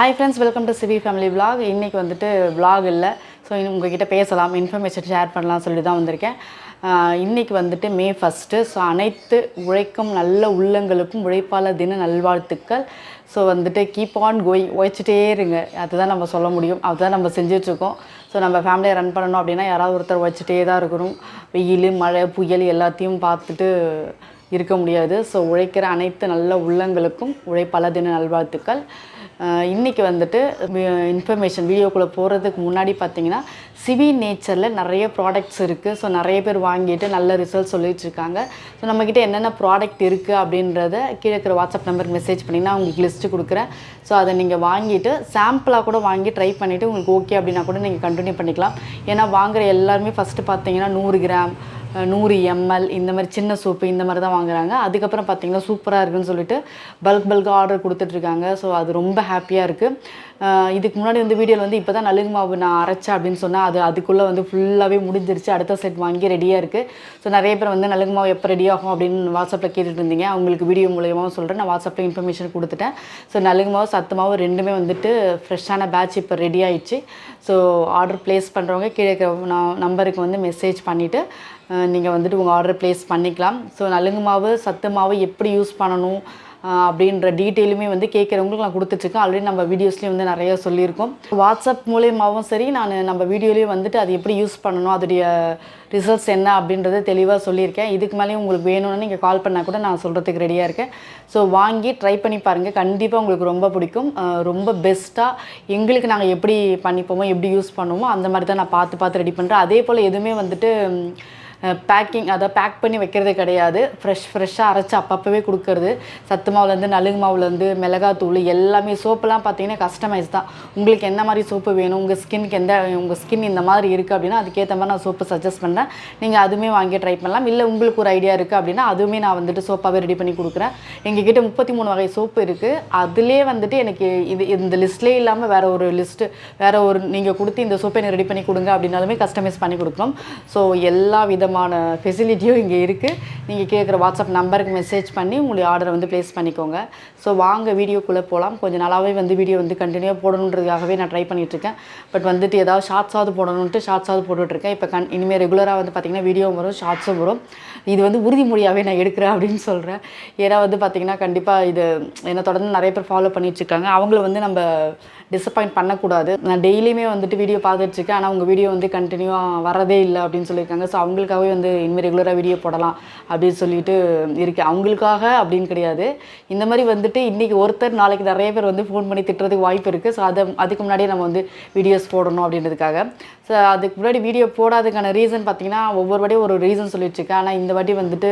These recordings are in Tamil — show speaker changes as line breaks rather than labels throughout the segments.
Hi friends welcome to CV family vlog இன்றைக்கி வந்துட்டு vlog இல்லை. ஸோ உங்ககிட்ட பேசலாம் இன்ஃபர்மேஷன் ஷேர் பண்ணலாம் சொல்லி தான் வந்திருக்கேன். இன்றைக்கி வந்துட்டு மே ஃபஸ்ட்டு ஸோ அனைத்து உழைக்கும் நல்ல உள்ளங்களுக்கும் உழைப்பாளர் தின நல்வாழ்த்துக்கள். ஸோ வந்துட்டு கீப் ஆன் கோயிங் உழைச்சிட்டே இருங்க. அதுதான் நம்ம சொல்ல முடியும். அதுதான் நம்ம செஞ்சிட்ருக்கோம். ஸோ நம்ம ஃபேமிலியை ரன் பண்ணணும் அப்படின்னா யாராவது ஒருத்தர் உழைச்சிட்டே தான் இருக்கணும். வெயில் மழை புயல் எல்லாத்தையும் பார்த்துட்டு இருக்க முடியாது. ஸோ உழைக்கிற அனைத்து நல்ல உள்ளங்களுக்கும் உழைப்பாளர் தின நல்வாழ்த்துக்கள். இன்றைக்கி வந்துட்டு இன்ஃபர்மேஷன் வீடியோக்குள்ளே போகிறதுக்கு முன்னாடி பார்த்தீங்கன்னா சிவி நேச்சரில் நிறைய ப்ராடக்ட்ஸ் இருக்குது ஸோ நிறைய பேர் வாங்கிட்டு நல்ல ரிசல்ட் சொல்லிட்டு இருக்காங்க. ஸோ நம்மக்கிட்ட என்னென்ன ப்ராடக்ட் இருக்குது அப்படின்றத கீழே இருக்கிற வாட்ஸ்அப் நம்பருக்கு மெசேஜ் பண்ணிங்கன்னா உங்களுக்கு லிஸ்ட்டு கொடுக்குறேன். ஸோ அதை நீங்கள் வாங்கிட்டு சாம்பிளாக கூட வாங்கி ட்ரை பண்ணிவிட்டு உங்களுக்கு ஓகே அப்படின்னா கூட நீங்கள் கண்டினியூ பண்ணிக்கலாம். ஏன்னா வாங்குகிற எல்லாருமே ஃபஸ்ட்டு பார்த்தீங்கன்னா நூறு கிராம் நூறு எம்எல் இந்த மாதிரி சின்ன சோப்பு இந்த மாதிரி தான் வாங்குறாங்க. அதுக்கப்புறம் பார்த்தீங்கன்னா சூப்பராக இருக்குன்னு சொல்லிட்டு பல்க் பல்காக ஆர்டர் கொடுத்துட்ருக்காங்க ஸோ அது ரொம்ப ஹாப்பியாக இருக்குது இதுக்கு முன்னாடி வந்து வீடியோவில் வந்து இப்போ தான் நலுங்கு மாவு நான் அரைச்சேன் அப்படின்னு சொன்னால் அது அதுக்குள்ளே வந்து ஃபுல்லாகவே முடிஞ்சிருச்சு. அடுத்த செட் வாங்கி ரெடியாக இருக்குது ஸோ நிறைய பேர் வந்து நலுங்கு மாவு எப்போ ரெடி ஆகும் அப்படின்னு வாட்ஸ்அப்பில் கேட்டுட்டு இருந்தீங்க. அவங்களுக்கு வீடியோ மூலியமாக சொல்கிறேன் நான் வாட்ஸ்அப்பில் இன்ஃபர்மேஷன் கொடுத்துட்டேன். ஸோ நலுங்கு மாவு சத்து மாவு ரெண்டுமே வந்துட்டு ஃப்ரெஷ்ஷான பேட்ச் இப்போ ரெடி ஆயிடுச்சு. ஸோ ஆர்டர் ப்ளேஸ் பண்ணுறவங்க கீழே நான் நம்பருக்கு வந்து மெசேஜ் பண்ணிவிட்டு நீங்கள் வந்துட்டு உங்கள் ஆர்டர் ப்ளேஸ் பண்ணிக்கலாம். ஸோ நலுங்கு மாவு சத்து மாவு எப்படி யூஸ் பண்ணணும்? அப்படின்ற டீட்டெயிலுமே வந்து கேட்குறவங்களுக்கு நான் கொடுத்துட்ருக்கேன். ஆல்ரெடி நம்ம வீடியோஸ்லேயும் வந்து நிறையா சொல்லியிருக்கோம். வாட்ஸ்அப் மூலியமாகவும் சரி நான் நம்ம வீடியோலேயும் வந்துட்டு அது எப்படி யூஸ் பண்ணணும் அதோடைய ரிசல்ட்ஸ் என்ன அப்படின்றத தெளிவாக சொல்லியிருக்கேன். இதுக்கு மேலேயும் உங்களுக்கு வேணும்னு நீங்கள் கால் பண்ணால் கூட நான் சொல்கிறதுக்கு ரெடியாக இருக்கேன். ஸோ வாங்கி ட்ரை பண்ணி பாருங்கள் கண்டிப்பாக உங்களுக்கு ரொம்ப பிடிக்கும். ரொம்ப பெஸ்ட்டாக எங்களுக்கு நாங்கள் எப்படி பண்ணிப்போமோ எப்படி யூஸ் பண்ணுவோமோ அந்த மாதிரி தான் நான் பார்த்து பார்த்து ரெடி பண்ணுறேன் அதே போல் எதுவுமே வந்துட்டு பேக்கிங் அதை பேக் பண்ணி வைக்கிறது கிடையாது. ஃப்ரெஷ் ஃப்ரெஷ்ஷாக அரைச்சி அப்பப்போவே கொடுக்கறது. சத்து மாவுலேருந்து நலுங்கு மாவுலேருந்து மிளகாத்தூள் எல்லாமே சோப்பெல்லாம் பார்த்தீங்கன்னா கஸ்டமைஸ் தான். உங்களுக்கு என்ன மாதிரி சோப்பு வேணும் உங்கள் ஸ்கின்க்கு எந்த உங்கள் ஸ்கின் இந்த மாதிரி இருக்குது அப்படின்னா அதுக்கேற்ற மாதிரி நான் சோப்பு சஜஸ்ட் பண்ணுறேன் நீங்கள் அதுவுமே வாங்கி ட்ரை பண்ணலாம். இல்லை உங்களுக்கு ஒரு ஐடியா இருக்குது அப்படின்னா அதுவுமே நான் வந்துட்டு சோப்பாகவே ரெடி பண்ணி கொடுக்குறேன். எங்ககிட்ட முப்பத்தி மூணு வகை சோப்பு இருக்குது அதுலேயே வந்துட்டு எனக்கு இது இந்த லிஸ்ட்லேயே இல்லாமல் வேறு ஒரு லிஸ்ட்டு வேறு ஒரு நீங்கள் கொடுத்து இந்த சோப்பை எனக்கு ரெடி பண்ணி கொடுங்க அப்படின்னாலுமே கஸ்டமைஸ் பண்ணி கொடுக்குறோம் ஸோ எல்லா விதமான ஃபெசிலிட்டியும் இங்கே இருக்குது நீங்கள் கேட்குற வாட்ஸ்அப் நம்பருக்கு மெசேஜ் பண்ணி உங்களுடைய ஆர்டரை வந்து ப்ளேஸ் பண்ணிக்கோங்க. ஸோ வாங்க வீடியோக்குள்ளே போகலாம் கொஞ்சம் நாளாகவே வந்து வீடியோ வந்து கண்டினியூ போடணுன்றதுக்காகவே நான் ட்ரை பண்ணிகிட்ருக்கேன் பட் வந்துட்டு ஏதாவது ஷார்ட்ஸாவது போடணுன்ட்டு ஷார்ட்ஸாவது போட்டுட்ருக்கேன் இப்போ கண் இனிமேல் ரெகுலராக வந்து பார்த்திங்கன்னா வீடியோ வரும் ஷார்ட்ஸும் வரும். இது வந்து உறுதிமொழியாகவே நான் எடுக்கிறேன் அப்படின்னு சொல்கிறேன் ஏன்னா வந்து பார்த்திங்கன்னா கண்டிப்பாக இது என்னை தொடர்ந்து நிறைய பேர் ஃபாலோ பண்ணிகிட்ருக்காங்க அவங்கள வந்து நம்ம டிசப்பாயிண்ட் பண்ணக்கூடாது. நான் டெய்லியுமே வந்துட்டு வீடியோ பார்த்துட்ருக்கேன் ஆனால் உங்கள் வீடியோ வந்து கண்டினியூவாக வரதே இல்லை அப்படின்னு சொல்லியிருக்காங்க. ஸோ அவங்களுக்காகவே வந்து இனிமேல் ரெகுலராக வீடியோ போடலாம் அப்படின்னு சொல்லிட்டு இருக்கேன். அவங்களுக்காக அப்படின்னு கிடையாது. இந்த மாதிரி வந்துட்டு இன்றைக்கி ஒருத்தர் நாளைக்கு நிறைய பேர் வந்து ஃபோன் பண்ணி திட்டுறதுக்கு வாய்ப்பு இருக்குது ஸோ அதை அதுக்கு முன்னாடியே நம்ம வந்து வீடியோஸ் போடணும் அப்படின்றதுக்காக. ஸோ அதுக்கு முன்னாடி வீடியோ போடாததுக்கான ரீசன் பார்த்தீங்கன்னா ஒவ்வொரு வாட்டியும் ஒரு ரீசன் சொல்லிட்டுருக்கேன் ஆனால் இந்த வாட்டி வந்துட்டு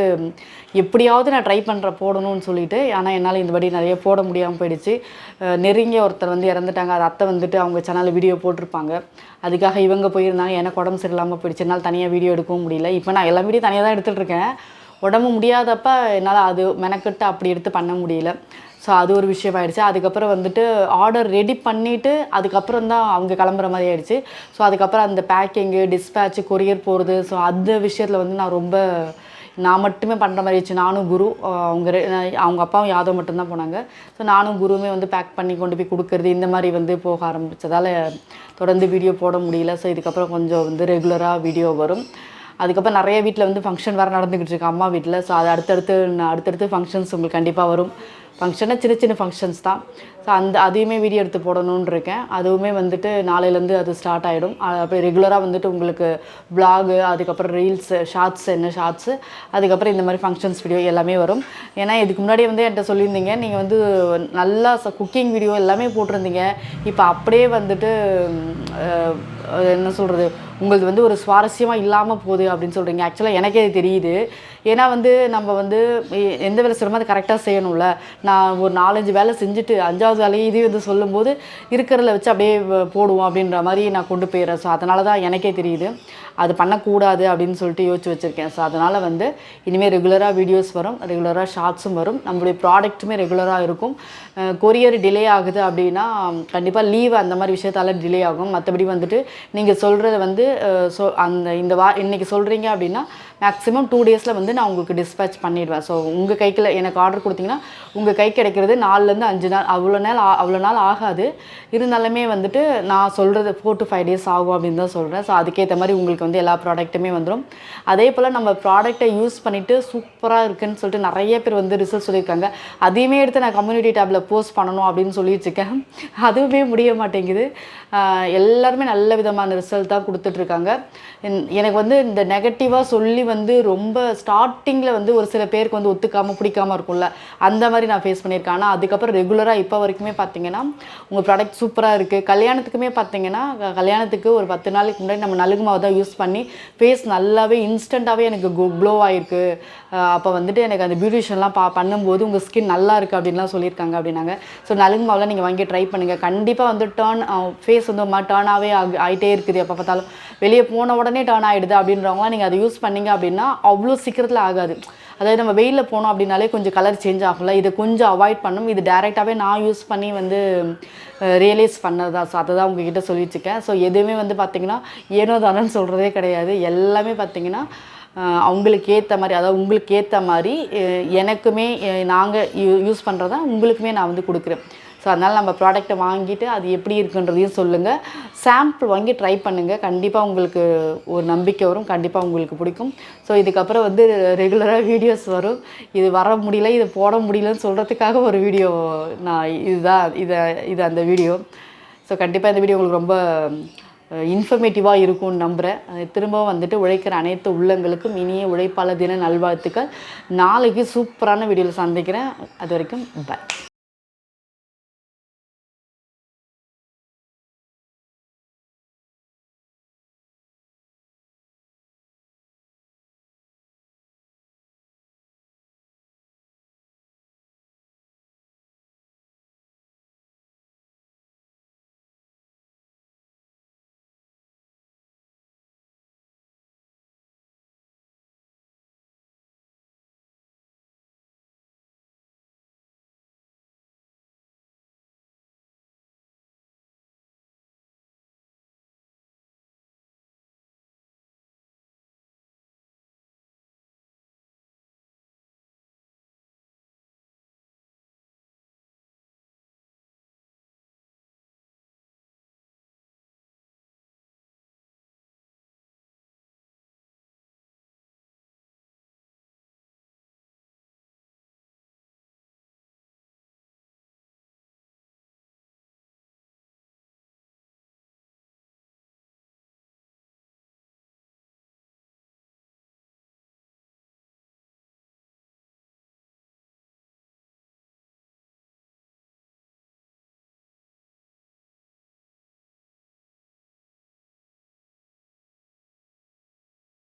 எப்படியாவது நான் ட்ரை பண்ணுற போடணும்னு சொல்லிட்டு. ஆனால் என்னால் இந்த வாட்டி நிறைய போட முடியாமல் போயிடுச்சு. நெருங்கிய ஒருத்தர் வந்து இறந்துட்டாங்க. அது அத்தை வந்துட்டு அவங்க சேனலில் வீடியோ போட்டிருப்பாங்க. அதுக்காக இவங்க போயிருந்தாங்க. எனக்கு உடம்பு சரியில்லாமல் போயிடுச்சு. என்னால் தனியாக வீடியோ எடுக்கவும் முடியல. இப்போ நான் எல்லா வீடியோ தனியாக தான் எடுத்துகிட்டு இருக்கேன். உடம்பு முடியாதப்ப என்னால் அது மெனக்கெட்டு அப்படி எடுத்து பண்ண முடியல. ஸோ அது ஒரு விஷயம் ஆயிடுச்சு. அதுக்கப்புறம் வந்துட்டு ஆர்டர் ரெடி பண்ணிவிட்டு அதுக்கப்புறம் தான் அவங்க கிளம்புற மாதிரி ஆயிடுச்சு. ஸோ அதுக்கப்புறம் அந்த பேக்கிங்கு டிஸ்பேட்ச் கொரியர் போகிறது ஸோ அந்த விஷயத்தில் வந்து நான் ரொம்ப நான் மட்டுமே பண்ணுற மாதிரி ஆயிடுச்சு. நானும் குரு அவங்க அவங்க அப்பாவும் யாதவ் மட்டும்தான் போனாங்க. ஸோ நானும் குருவுமே வந்து பேக் பண்ணி கொண்டு போய் கொடுக்கறது இந்த மாதிரி வந்து போக ஆரம்பித்ததால் தொடர்ந்து வீடியோ போட முடியல. ஸோ இதுக்கப்புறம் கொஞ்சம் வந்து ரெகுலராக வீடியோ வரும். அதுக்கப்புறம் நிறைய வீட்டில் வந்து ஃபங்க்ஷன் வேறு நடந்துக்கிட்டு இருக்கு. அம்மா வீட்டில் ஸோ அது அடுத்தடுத்து நான் அடுத்தடுத்து ஃபங்க்ஷன்ஸ் உங்களுக்கு கண்டிப்பாக வரும். ஃபங்க்ஷனாக சின்ன சின்ன ஃபங்க்ஷன்ஸ் தான். ஸோ அந்த அதையுமே வீடியோ எடுத்து போடணுன்னு இருக்கேன். அதுவுமே வந்துட்டு நாளையிலேருந்து அது ஸ்டார்ட் ஆகிடும் அப்படி ரெகுலராக வந்துட்டு உங்களுக்கு ப்ளாகு அதுக்கப்புறம் ரீல்ஸு ஷார்ட்ஸ் என்ன ஷார்ட்ஸு அதுக்கப்புறம் இந்த மாதிரி ஃபங்க்ஷன்ஸ் வீடியோ எல்லாமே வரும். ஏன்னா இதுக்கு முன்னாடி வந்து என்கிட்ட சொல்லியிருந்தீங்க. நீங்கள் வந்து நல்லா குக்கிங் வீடியோ எல்லாமே போட்டிருந்தீங்க. இப்போ அப்படியே வந்துட்டு என்ன சொல்கிறது உங்களது வந்து ஒரு சுவாரஸ்யமாக இல்லாமல் போகுது அப்படின்னு சொல்கிறீங்க ஆக்சுவலாக எனக்கே அது தெரியுது. ஏன்னா வந்து நம்ம வந்து எந்த வேலை செய்கிறோமோ அதை கரெக்டாக செய்யணும்ல. நான் ஒரு நாலஞ்சு வேலை செஞ்சுட்டு அஞ்சாவது வேலையை இது வந்து சொல்லும்போது இருக்கிறத வச்சு அப்படியே போடுவோம் அப்படின்ற மாதிரி நான் கொண்டு போயிடுறேன். ஸோ அதனால தான் எனக்கே தெரியுது. அது பண்ணக்கூடாது அப்படின்னு சொல்லிட்டு யோசிச்சு வச்சுருக்கேன். ஸோ அதனால் வந்து இனிமேல் ரெகுலராக வீடியோஸ் வரும். ரெகுலராக ஷார்ட்ஸும் வரும். நம்மளுடைய ப்ராடக்ட்டுமே ரெகுலராக இருக்கும். கொரியர் டிலே ஆகுது அப்படின்னா கண்டிப்பாக லீவ் அந்த மாதிரி விஷயத்தால டிலே ஆகும். மற்றபடி வந்துட்டு நீங்கள் சொல்கிறத வந்து சொ அந்த இந்த வா இன்றைக்கி சொல்கிறீங்க அப்படின்னா மேக்ஸிமம் டூ டேஸில் வந்து நான் உங்களுக்கு டிஸ்பேச் பண்ணிடுவேன். ஸோ உங்கள் கைக்கில் எனக்கு ஆர்டர் கொடுத்தீங்கன்னா உங்கள் கை கிடைக்கிறது நாலுலேருந்து அஞ்சு நாள். அவ்வளோ நாள் ஆ- அவ்வளோ நாள் ஆகாது. இருந்தாலுமே வந்துட்டு நான் சொல்கிறது ஃபோர் டு ஃபைவ் டேஸ் ஆகும் அப்படின்னு தான் சொல்கிறேன் ஸோ அதுக்கேற்ற மாதிரி உங்களுக்கு வந்து எல்லா ப்ராடக்ட்டுமே வந்துடும் அதே போல் நம்ம ப்ராடக்ட்டை யூஸ் பண்ணிவிட்டு சூப்பராக இருக்குதுன்னு சொல்லிட்டு நிறைய பேர் வந்து ரிசல்ட் சொல்லியிருக்காங்க. அதையுமே எடுத்து நான் கம்யூனிட்டி டேப்பில் போஸ்ட் பண்ணணும் அப்படின்னு சொல்லி வச்சுருக்கேன் அதுவுமே முடிய மாட்டேங்குது. எல்லாருமே நல்ல விதமான ரிசல்ட் தான் கொடுத்துட்ருக்காங்க. எனக்கு வந்து இந்த நெகட்டிவாக சொல்லி வந்து ரொம்ப ஸ்டார்டிங்கில் வந்து ஒரு சில பேருக்கு வந்து ஒத்துக்காமல் பிடிக்காம இருக்கும்ல அந்த மாதிரி நான் ஃபேஸ் பண்ணியிருக்கேன். ஆனால் அதுக்கப்புறம் ரெகுலராக இப்போ வரைக்குமே பார்த்தீங்கன்னா உங்கள் ப்ராடக்ட் சூப்பராக இருக்குது கல்யாணத்துக்குமே பார்த்தீங்கன்னா கல்யாணத்துக்கு ஒரு பத்து நாளைக்கு முன்னாடி நம்ம நலுங்கு மாவு தான் யூஸ் பண்ணி ஃபேஸ் நல்லாவே இன்ஸ்டண்ட்டாகவே எனக்கு க்ளோ ஆகிருக்கு அப்போ வந்துட்டு எனக்கு அந்த பியூட்டிஷியன்லாம் பா பண்ணும்போது உங்கள் ஸ்கின் நல்லா இருக்குது அப்படின்லாம் சொல்லியிருக்காங்க அப்படின்னாங்க. ஸோ நலுங்கு மாவுலாம் நீங்கள் வாங்கி ட்ரை பண்ணுங்கள் கண்டிப்பாக வந்து டேர்ன் ஃபேஸ் வந்து ஒரு டேர்னாகவே ஆகி ஆகிட்டே இருக்குது. எப்போ பார்த்தாலும் வெளியே போன உடனே டேர்ன் ஆகிடுது அப்படின்றவங்களாம் நீங்கள் அதை யூஸ் பண்ணீங்க அப்படின்னா அவ்வளோ சீக்கிரத்தில் ஆகாது. அதாவது நம்ம வெயிலில் போனோம் அப்படின்னாலே கொஞ்சம் கலர் சேஞ்ச் ஆகும்ல. இதை கொஞ்சம் அவாய்ட் பண்ணும். இது டேரெக்டாகவே நான் யூஸ் பண்ணி வந்து ரியலைஸ் பண்ணதா ஸோ அதை தான் உங்ககிட்ட சொல்லி வச்சுக்கேன் ஸோ எதுவுமே வந்து பார்த்திங்கன்னா ஏனோ தானோன்னு சொல்கிறதே கிடையாது. எல்லாமே பார்த்திங்கன்னா அவங்களுக்கு ஏற்ற மாதிரி அதாவது உங்களுக்கு ஏற்ற மாதிரி எனக்குமே நாங்கள் யூஸ் பண்ணுறதா உங்களுக்குமே நான் வந்து கொடுக்குறேன். ஸோ அதனால் நம்ம ப்ராடக்ட்டை வாங்கிட்டு அது எப்படி இருக்குன்றதையும் சொல்லுங்கள் சாம்பிள் வாங்கி ட்ரை பண்ணுங்கள் கண்டிப்பாக உங்களுக்கு ஒரு நம்பிக்கை வரும். கண்டிப்பாக உங்களுக்கு பிடிக்கும். ஸோ இதுக்கப்புறம் வந்து ரெகுலராக வீடியோஸ் வரும். இது வர முடியல இது போட முடியலன்னு சொல்கிறதுக்காக ஒரு வீடியோ நான் இதுதான் இதை இது அந்த வீடியோ ஸோ கண்டிப்பாக இந்த வீடியோ உங்களுக்கு ரொம்ப இன்ஃபர்மேட்டிவாக இருக்கும்னு நம்புகிறேன் திரும்பவும் வந்துட்டு உழைக்கிற அனைத்து உள்ளங்களுக்கும் இனிய உழைப்பாளர் தின நல்வாழ்த்துக்கள். நாளைக்கு சூப்பரான வீடியோவில் சந்திக்கிறேன். அது வரைக்கும் பாய்